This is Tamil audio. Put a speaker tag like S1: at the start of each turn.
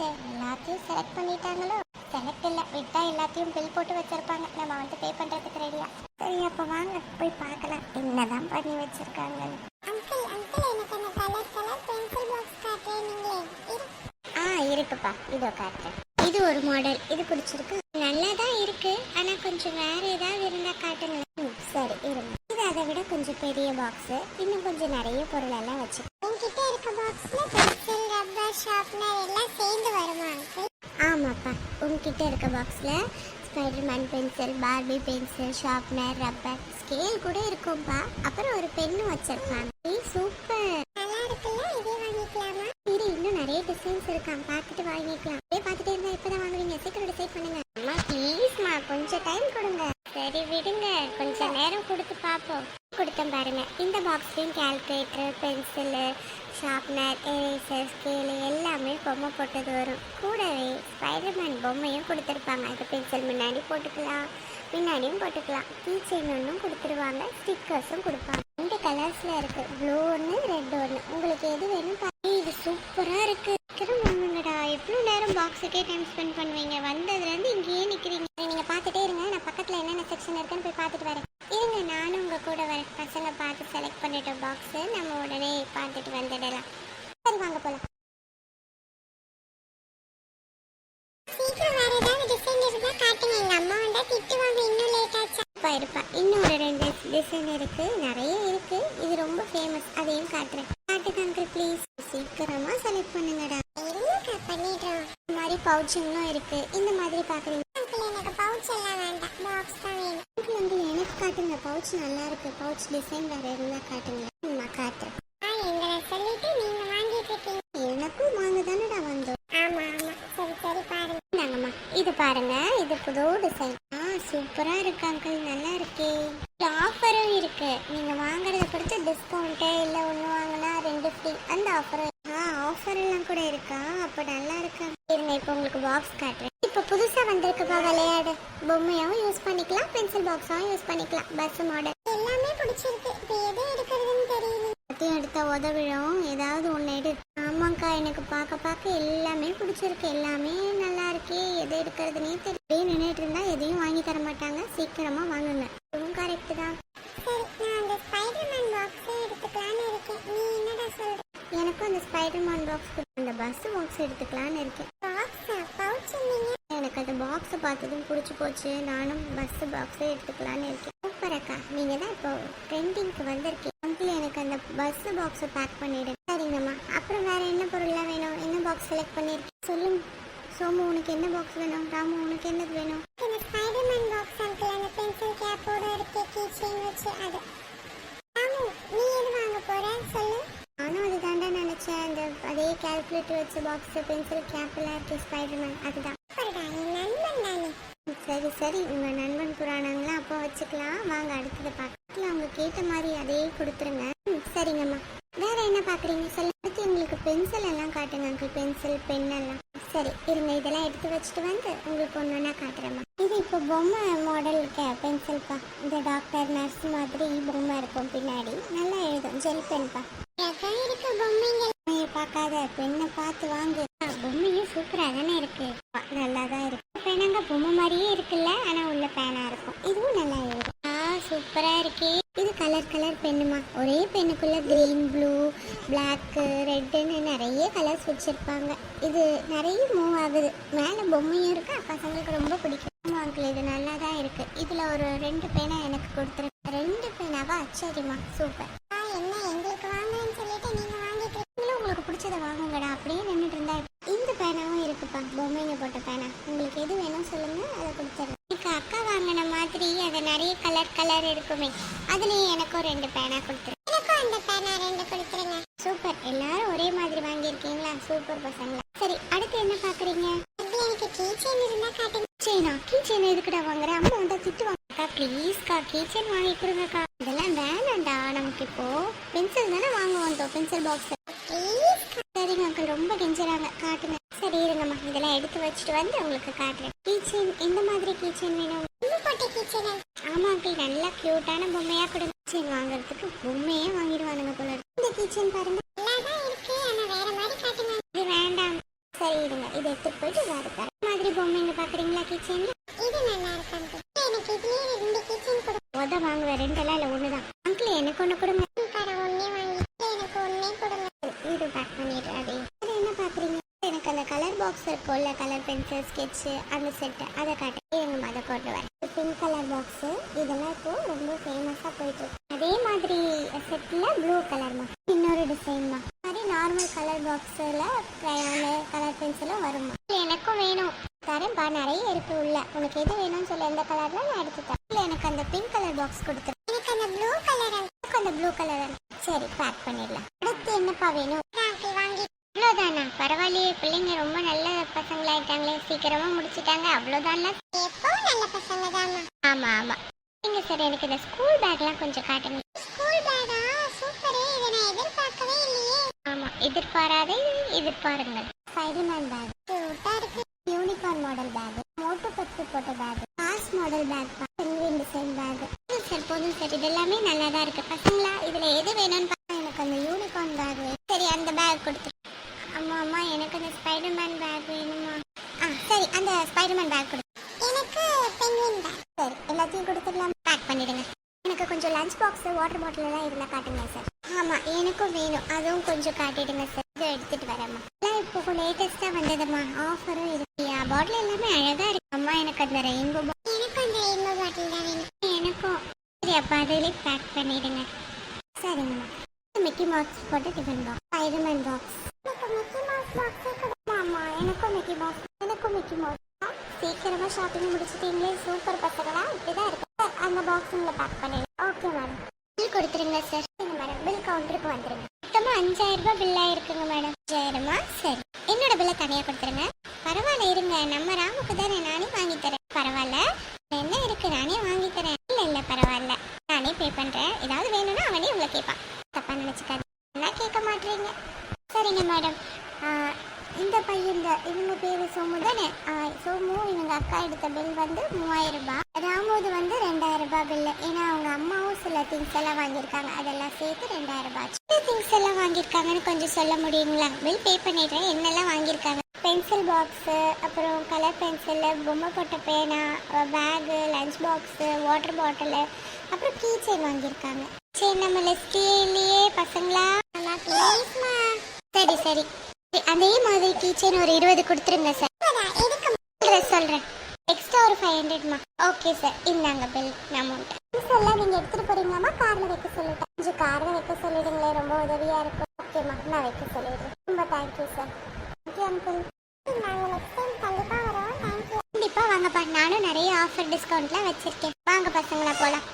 S1: நினைச்சே எல்லாத்தையும் செலக்ட் பண்ணிட்டாங்களோ? செலக்ட் இல்ல விட்டா எல்லாத்தையும் பில் போட்டு வச்சிருப்பாங்க. நம்ம வந்து பே பண்றதுக்கு ரெடியா சரி அப்ப வாங்க போய் பார்க்கலாம். என்னதான் பண்ணி வச்சிருக்காங்க.
S2: அங்கிள் அங்கிள் எனக்கு அந்த கலர் கலர் பென்சில் பாக்ஸ் காட்டுறீங்களே
S1: ஆ இருக்குப்பா. இதோ காட்டுறேன். இது ஒரு மாடல் இது பிடிச்சிருக்கு. நல்லா தான் இருக்கு. ஆனா கொஞ்சம் வேற ஏதாவது இருந்தா காட்டுங்களேன். சரி இருங்க. அதை விட கொஞ்சம் பெரிய பாக்ஸ் இன்னும் கொஞ்சம் நிறைய பொருள் எல்லாம் வச்சு
S2: என்கிட்ட இருக்க பாக்ஸ்ல பென்சில் ரப்பர் ஷார்ப்னர் எல்லாம் சேர்ந்து வருமா அங்கிள்
S1: ஆமாப்பா. உங்ககிட்ட இருக்க பாக்ஸ்ல Spiderman pencil Barbie pencil sharpener rubber scale கூட இருக்கும்பா அப்புறம் ஒரு பென்னு வச்சிருப்பாங்க. சூப்பர்
S2: நல்லா இருக்குல்ல? இதே வாங்கிக்கலாமா?
S1: இரு இன்னும் நிறைய டிசைன்ஸ் இருக்கான் பார்த்துட்டு வாங்கிக்கலாம். அப்படியே பார்த்துட்டே இருந்தா இப்பதான் வாங்குவீங்க. சீக்கிரம் டிசைட் பண்ணுங்க. அம்மா ப்ளீஸ்மா கொஞ்சம் டைம் கொடுங்க. சரி விடுங்க. கொஞ்சம் நேரம் கொடுத்து பார்ப்போம். கொடுத்தேன் பாருங்க. இந்த பாக்ஸ்லயும் calculator pencil sharpener eraser scale எல்லாமே பொம்மை போட்டது வரும். கூடவே ஸ்பைடர்மேன் பொம்மையும் கொடுத்துருப்பாங்க. அது பென்சில் முன்னாடி போட்டுக்கலாம் பின்னாடியும் போட்டுக்கலாம். கீ ஒன்றும் கொடுத்துருவாங்க. ஸ்டிக்கர்ஸும் கொடுப்பாங்க. ரெண்டு கலர்ஸில் இருக்கு. ப்ளூ ஒன்று ரெட் ஒன்று உங்களுக்கு எது வேணும் இது சூப்பரா இருக்குது இருக்கிற வாங்குங்கடா. எவ்வளோ நேரம் பாக்ஸுக்கே டைம் ஸ்பெண்ட் பண்ணுவீங்க. வந்ததுலேருந்து இங்கேயே நிற்கிறீங்க நீங்க பார்த்துட்டே இருங்க. நான் பக்கத்தில் என்னென்ன செக்ஷன் இருக்குன்னு போய் பார்த்துட்டு வரேன். இருங்க நானும் உங்க கூட வரேன். பசங்க பார்த்து செலக்ட் பண்ணிட்ட பாக்ஸ் நம்ம உடனே பார்த்துட்டு வந்துடலாம். சரி வாங்க
S2: ஆச்சா?
S1: இருப்பா. இன்னும் ஒரு ரெண்டு டிசைன் இருக்கு. நிறைய இருக்கு. இது ரொம்ப ஃபேமஸ் அதையும் காட்டுறேன். காட்டுங்க அங்கிள் ப்ளீஸ் சீக்கிரமா செலக்ட் பண்ணுங்கடா.
S2: இருங்கக்கா பண்ணிடுறோம்.
S1: இந்த மாதிரி பவுச்சிங்கும் இருக்கு. இந்த மாதிரி பாக்குறீங்க.
S2: அங்கிள் எனக்கு பவுச் எல்லாம் வேண்டாம். பாக்ஸ் தான் வேணும்.
S1: அங்கிள் வந்து எனக்கு காட்டுங்க. பவுச் நல்லா இருக்கு. பவுச் டிசைன் வேற இருந்தா காட்டுங்க. நான் காட்டுறேன்.
S2: ஆ எங்களை சொல்லிட்டு நீங்க வாங்கிட்டு இருக்கீங்க.
S1: எனக்கும் வாங்க தானடா வந்தோம்.
S2: ஆமா ஆமா. சரி சரி பாருங்க.
S1: இந்தாங்கம்மா. இது பாருங்க. இது புது டிசைன் ஆ சூப்பரா இருக்கு அங்கிள் நல்லா இருக்கே. ஆஃபரும் இருக்கு. நீங்க வாங்குறத பொறுத்து டிஸ்கவுண்ட் இல்ல ஒண்ணு வாங்கினா ரெண்டு ஃப்ரீ அந்த ஆஃபர் ஆ ஆஃபர் எல்லாம் கூட இருக்கா? அப்ப நல்லா இருக்கு? இருங்க இப்போ உங்களுக்கு பாக்ஸ் காட்டுறேன். இப்போ புதுசா வந்திருக்குப்பா விளையாடு. பொம்மையாவும் யூஸ் பண்ணிக்கலாம் பென்சில் பாக்ஸாவும் யூஸ் பண்ணிக்கலாம். பஸ் மாடல்
S2: எல்லாமே பிடிச்சிருக்கு. இப்போ எது எடுக்கிறதுன்னு தெரியல.
S1: எல்லாத்தையும் எடுத்த உதவிடும் ஏதாவது ஒன்று எடு. ஆமாக்கா எனக்கு பார்க்க பார்க்க எல்லாமே பிடிச்சிருக்கு. எல்லாமே நல்லா இருக்கே. எது எடுக்கிறதுனே தெரியல. நின்றுட்டு இருந்தா எதையும் வாங்கி தர மாட்டாங்க. சீக்கிரமா வாங்குங்க. இதுவும் கரெக்ட் தான்
S2: சரி நான் அந்த ஸ்பைடர்மேன் பாக்ஸே எடுத்துக்கலாம்னு இருக்கேன் நீ என்னடா சொல்ற
S1: எனக்கும் அந்த ஸ்பைடர்மேன் பாக்ஸ் அந்த பஸ் பாக்ஸ் எடுத்துக்கலான்னு இருக்கேன்.
S2: பாக்ஸா
S1: எனக்கு அந்த பாக்ஸை பார்த்ததும் பிடிச்சி போச்சு. நானும் பஸ் பாக்ஸே எடுத்துக்கலான்னு இருக்கேன். சூப்பர் அக்கா நீங்க தான் இப்போ ட்ரெண்டிங்க்கு வந்திருக்கீங்க. அங்கிள் எனக்கு அந்த பஸ் பாக்ஸை பேக் பண்ணிடுங்க. சரிங்கம்மா. அப்புறம் வேற என்ன பொருள்லாம் வேணும்? என்ன பாக்ஸ் செலக்ட் பண்ணிருக்கீங்க? சொல்லுங்க. சோமு உனக்கு என்ன பாக்ஸ் வேணும்? ராமு உனக்கு என்னது வேணும்?
S2: இந்த ஸ்பைடர்மேன் பாக்ஸ் அங்கிள் அந்த பென்சில் கேப்போட இருக்கே கீ செயின் வச்சு அது. நீ எது வாங்க போற? சொல்லு.
S1: அந்த கால்குலேட்டர் வச்ச பாக்ஸ் பென்சில் கேப்லாம் இருக்கு ஸ்பைடர்மேன் அதுதான்.
S2: நண்பன் தானே?
S1: சரி சரி உங்க நண்பன் புராணங்களா அப்போ வச்சுக்கலாம். வாங்க அடுத்தது பார்க்கலாம். அவங்க கேட்ட மாதிரி அதே கொடுத்துருங்க. சரிங்கம்மா. வேற என்ன பாக்குறீங்க சொல்ல அடுத்து உங்களுக்கு பென்சில் எல்லாம் காட்டுங்க அங்கிள் பென்சில் பென் எல்லாம். சரி இருங்க இதெல்லாம் எடுத்து வச்சுட்டு வந்து உங்களுக்கு ஒன்று ஒன்றா காட்டுறேம்மா. இது இப்போ பொம்மை மாடல் இருக்க பென்சில்ப்பா இந்த டாக்டர் நர்ஸ் மாதிரி பொம்மை இருக்கும் பின்னாடி. நல்லா எழுதும். ஜெல் பென்ப்பா
S2: அழகா இருக்கு பொம்மைங்க
S1: பொம்மையை பார்க்காத பெண்ணை பார்த்து வாங்கு. பொம்மையும் சூப்பராக தானே இருக்கு. நல்லா தான் இருக்கு பேனாங்க பொம்மை மாதிரியே இருக்குல்ல ஆனா உள்ள பேனா இருக்கும். இதுவும் நல்லா இருக்கு. ஆ சூப்பரா இருக்கே. இது கலர் கலர் பெண்ணுமா? ஒரே பெண்ணுக்குள்ள கிரீன் ப்ளூ பிளாக் ரெட்டுன்னு நிறைய கலர்ஸ் வச்சிருப்பாங்க. இது நிறைய மூவ் ஆகுது. மேல பொம்மையும் இருக்கு பசங்களுக்கு ரொம்ப பிடிக்கும். அங்கிள் இது நல்லா தான் இருக்கு. இதுல ஒரு ரெண்டு பேனா எனக்கு கொடுத்துருங்க ரெண்டு பேனாவா? சரிம்மா சூப்பர்
S2: ஆ, என்ன எங்களுக்கு வாங்கன்னு சொல்லிட்டு நீங்க வாங்கிட்டு இருக்கீங்க.
S1: நீங்களும் உங்களுக்கு பிடிச்சத வாங்குங்கடா அப்படியே நின்றுட்டு இருந்தா இந்த பேனாவும் இருக்குப்பா பொம்மைங்க போட்ட பேனா உங்களுக்கு எது வேணும் சொல்லுங்க அதை கொடுத்துறேன் எனக்கு அக்கா வாங்கின மாதிரி அது நிறைய கலர் கலர் இருக்குமே. அதுலயும் எனக்கும் ரெண்டு பேனா கொடுத்துருங்க
S2: எனக்கும் அந்த பேனா ரெண்டு கொடுத்துருங்க.
S1: சூப்பர். எல்லாரும் ஒரே மாதிரி வாங்கியிருக்கீங்களா? சூப்பர் பசங்களா. சரி அடுத்து என்ன பாக்குறீங்க?
S2: எனக்கு கீச்சேன் செயின் இருந்தா காட்டுங்க.
S1: சரிண்ணா கீச்சேன் எதுக்குடா வாங்குற? அம்மா வந்தா திட்டு வாங்கக்கா ப்ளீஸ்க்கா கீச்சன் வாங்கி கொடுங்கக்கா. இதெல்லாம் வேணாம்டா நமக்கு இப்போ. பென்சில் தானே வாங்க வந்தோம் பென்சில் பாக்ஸ் சரிங்க அங்கிள் ரொம்ப கெஞ்சுறாங்க. காட்டுங்க. சரி இருங்கம்மா. இதெல்லாம் எடுத்து வச்சுட்டு வந்து உங்களுக்கு காட்டுறேன். கீச்சன் எந்த மாதிரி கீச்சன் வேணும்?
S2: போட்ட கீ செயின்
S1: அங்கிள் நல்லா க்யூட்டான பொம்மையா கொடுங்க கிச்சன் வாங்குறதுக்கு பொம்மையே வாங்கிடுவானுங்க போல இந்த கிச்சன் பாருங்க.
S2: நல்லா தான் இருக்கு. ஆனா வேற மாதிரி காட்டுங்க.
S1: இது வேண்டாம். சரி இருங்க. இதை எடுத்துட்டு போயிட்டு வேறு தர மாதிரி பொம்மைங்க பாக்குறீங்களா கிச்சன்ல
S2: இது நல்லா இருக்கு எனக்கு இதுலயே ரெண்டு கிச்சன் கொடுங்க
S1: முத வாங்குவேன். ரெண்டெல்லாம் இல்ல ஒண்ணுதான். அங்கிள் எனக்கு ஒண்ணு கொடுங்க.
S2: கடை ஒண்ணே வாங்கி எனக்கு ஒண்ணே கொடுங்க.
S1: இது பேக் பண்ணிடுறாரு அது. என்ன பாக்குறீங்க? எனக்கு அந்த கலர் பாக்ஸ் இருக்கும்ல கலர் பென்சில் ஸ்கெட்ச் அந்த செட்டு அதை காட்டு. எங்க அதை கொண்டு வரேன் பிங்க் கலர் பாக்ஸ் இதெல்லாம் இப்போ ரொம்ப ஃபேமஸா போயிட்டு இருக்கு. அதே மாதிரி செட்ல ப்ளூ கலர்மா இன்னொரு டிசைன்மா மாதிரி நார்மல் கலர் பாக்ஸ்ல க்ரையானு கலர் பென்சிலும் வருமா? எனக்கும் வேணும். தரேன் பா நிறைய இருக்கு உள்ள. உனக்கு எது வேணும்னு சொல்லி. எந்த கலர்ல நான் எடுத்து தரேன். இல்ல எனக்கு அந்த பிங்க் கலர் பாக்ஸ் கொடுத்துரு.
S2: எனக்கு அந்த ப்ளூ கலர்
S1: எனக்கு அந்த ப்ளூ கலர் சரி பேக் பண்ணிடலாம். அடுத்து என்னப்பா வேணும்? அவ்வளோதானா பரவாயில்லையே. பிள்ளைங்க ரொம்ப நல்ல பசங்களாயிட்டாங்களே. சீக்கிரமா முடிச்சிட்டாங்க. அவ்வளோதான்ல
S2: எப்போ நல்ல பசங்க தானா
S1: ஆமா ஆமா. நீங்க சரி எனக்கு இந்த ஸ்கூல் பேக்லாம் கொஞ்சம் காட்டுங்க.
S2: ஸ்கூல் பேக்கா சூப்பரே இதை நான் எதிர்பார்க்கவே இல்லையே.
S1: ஆமா எதிர்பாராதே எதிர்பாருங்கள். ஸ்பைடர்மேன் பேக்
S2: கியூட்டா இருக்கு.
S1: Unicorn model back Motu Patlu போட்ட bag cars model bag penguin design bag sir போதும் சார் இது எல்லாமே நல்லா தான் இருக்கு. பசங்களா இதுல எது வேணும்னு பார்த்தா எனக்கு அந்த யூனிகார்ன் பேக் சரி அந்த பேக் கொடுத்துரு. அம்மா அம்மா எனக்கு அந்த ஸ்பைடர்மேன் பேக் வேணுமா? ஆ சரி அந்த ஸ்பைடர்மேன் பேக் கொடு
S2: எனக்கு பெங்குவின் பேக்
S1: சரி எல்லாத்தையும் கொடுத்துடலாம்? பேக் பண்ணிடுங்க. எனக்கு கொஞ்சம் லஞ்ச் பாக்ஸ் வாட்டர் பாட்டில் எல்லாம் இருந்தால் காட்டுங்க சார் ஆமாம் எனக்கும் வேணும். அதுவும் கொஞ்சம் காட்டிடுங்க சார் இதை எடுத்துகிட்டு வரேம்மா. எல்லாம் இப்போ லேட்டஸ்ட்டாக வந்ததும்மா. ஆஃபரும் இருக்கியா பாட்டில் எல்லாமே அழகாக இருக்கு அம்மா எனக்கு அந்த ரெயின்போ
S2: எனக்கு அந்த ரெயின்போ பாட்டில் தான் வேணும்.
S1: எனக்கும். சரி அப்போ அதிலே பேக் பண்ணிடுங்க. சரிங்கம்மா. மிக்கி மார்க்ஸ் போட்டு டிஃபன் பாக்ஸ் ஸ்பைடர்மேன் பாக்ஸ்
S2: எனக்கு மிக்கி மவுஸ் பாக்ஸே கொடுங்க
S1: ஆமா எனக்கும் மிக்கி மவுஸ் எனக்கும் மிக்கி மவுஸ் சீக்கிரமா ஷாப்பிங் முடிச்சிட்டீங்களே சூப்பர் பசங்களா இப்படிதான் இருக்கு. அந்த பாக்ஸ் உங்களை பேக் பண்ணிடுங்க ஓகே மேடம் பில் கொடுத்துருங்க சார் சரிங்க மேடம் பில் கவுண்டருக்கு வந்துருங்க. மொத்தமா அஞ்சாயிரம் ரூபாய் பில் ஆயிருக்குங்க மேடம் அஞ்சாயிரமா? சரி. என்னோட பில்லை தனியா கொடுத்துருங்க. பரவாயில்ல இருங்க. நம்ம ராமுக்கு தானே நானே வாங்கி தரேன். பரவாயில்ல. என்ன இருக்கு? நானே வாங்கி தரேன். இல்ல இல்ல பரவாயில்ல. நானே பே பண்றேன். ஏதாவது வேணும்னா அவனே உங்களை கேட்பான் தப்பா நினைச்சுக்காது என்ன கேட்க மாட்டீங்க? சரிங்க மேடம் இந்த பையன் இந்த இவங்க பேரு சோமு தானே? ஆ, சோமு இவங்க அக்கா எடுத்த பில் வந்து மூவாயிரம் ரூபாய். ராமுது வந்து ரெண்டாயிரம் ரூபாய் பில்லு ஏன்னா அவங்க அம்மாவும் சில திங்ஸ் எல்லாம் வாங்கியிருக்காங்க. அதெல்லாம் சேர்த்து ரெண்டாயிரம் ரூபாய் சின்ன திங்ஸ் எல்லாம் வாங்கியிருக்காங்கன்னு கொஞ்சம் சொல்ல முடியுங்களா? பில் பே பண்ணிடுறேன். என்னெல்லாம் வாங்கியிருக்காங்க? பென்சில் பாக்ஸு அப்புறம் கலர் பென்சிலு பொம்மை போட்ட பேனா bag lunch box water bottle அப்புறம் கீ செயின் வாங்கியிருக்காங்க. சரி நம்ம லிஸ்ட்லயே இல்லையே பசங்களா? சரி சரி. அதே மாதிரி கீ செயின் ஒரு இருபது கொடுத்துருங்க சார் சொல்கிறேன் எக்ஸ்ட்ரா ஒரு ஃபைவ் ஹண்ட்ரட்மா ஓகே சார் இந்தாங்க பில் அமௌண்ட் திங்ஸ் எல்லாம் நீங்கள் எடுத்துகிட்டு போறீங்களாமா காரில் வைக்க சொல்லிட்டேன். கொஞ்சம் காரில் வைக்க சொல்லிடுங்களேன் ரொம்ப உதவியாக இருக்கும். ஓகேம்மா நான் வைக்க சொல்லிடுறேன். ரொம்ப thank you sir thank you uncle
S2: நாங்கள் நெக்ஸ்ட் டைம் கண்டிப்பாக வரோம். தேங்க்யூ
S1: கண்டிப்பாக வாங்கப்பா. நானும் நிறைய ஆஃபர் டிஸ்கவுண்ட்லாம் வச்சுருக்கேன். வாங்க பசங்களா போகலாம்